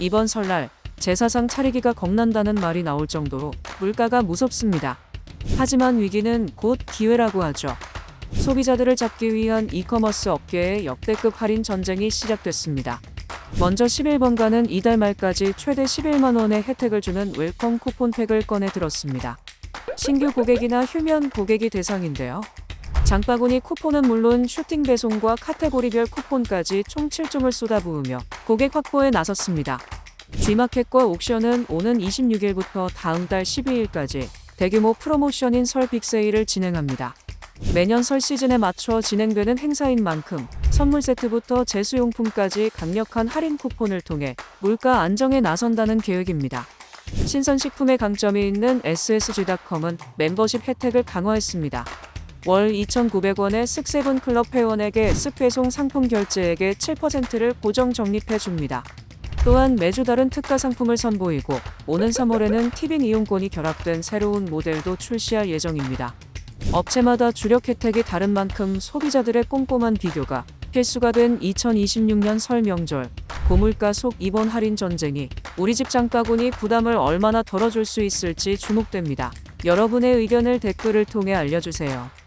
이번 설날 제사상 차리기가 겁난다는 말이 나올 정도로 물가가 무섭습니다. 하지만 위기는 곧 기회라고 하죠. 소비자들을 잡기 위한 이커머스 업계의 역대급 할인 전쟁이 시작됐습니다. 먼저 11번가는 이달 말까지 최대 11만 원의 혜택을 주는 웰컴 쿠폰팩을 꺼내 들었습니다. 신규 고객이나 휴면 고객이 대상인데요. 장바구니 쿠폰은 물론 슈팅 배송과 카테고리별 쿠폰까지 총 7종을 쏟아부으며 고객 확보에 나섰습니다. G마켓과 옥션은 오는 26일부터 다음 달 12일까지 대규모 프로모션인 설 빅세일을 진행합니다. 매년 설 시즌에 맞춰 진행되는 행사인 만큼 선물 세트부터 제수용품까지 강력한 할인 쿠폰을 통해 물가 안정에 나선다는 계획입니다. 신선식품의 강점이 있는 SSG.com은 멤버십 혜택을 강화했습니다. 월 2,900원의 쓱세븐 클럽 회원에게 쓱배송 상품 결제액의 7%를 고정 적립해 줍니다. 또한 매주 다른 특가 상품을 선보이고 오는 3월에는 티빙 이용권이 결합된 새로운 모델도 출시할 예정입니다. 업체마다 주력 혜택이 다른 만큼 소비자들의 꼼꼼한 비교가 필수가 된 2026년 설 명절 고물가 속 이번 할인 전쟁이 우리 집 장바구니 부담을 얼마나 덜어줄 수 있을지 주목됩니다. 여러분의 의견을 댓글을 통해 알려주세요.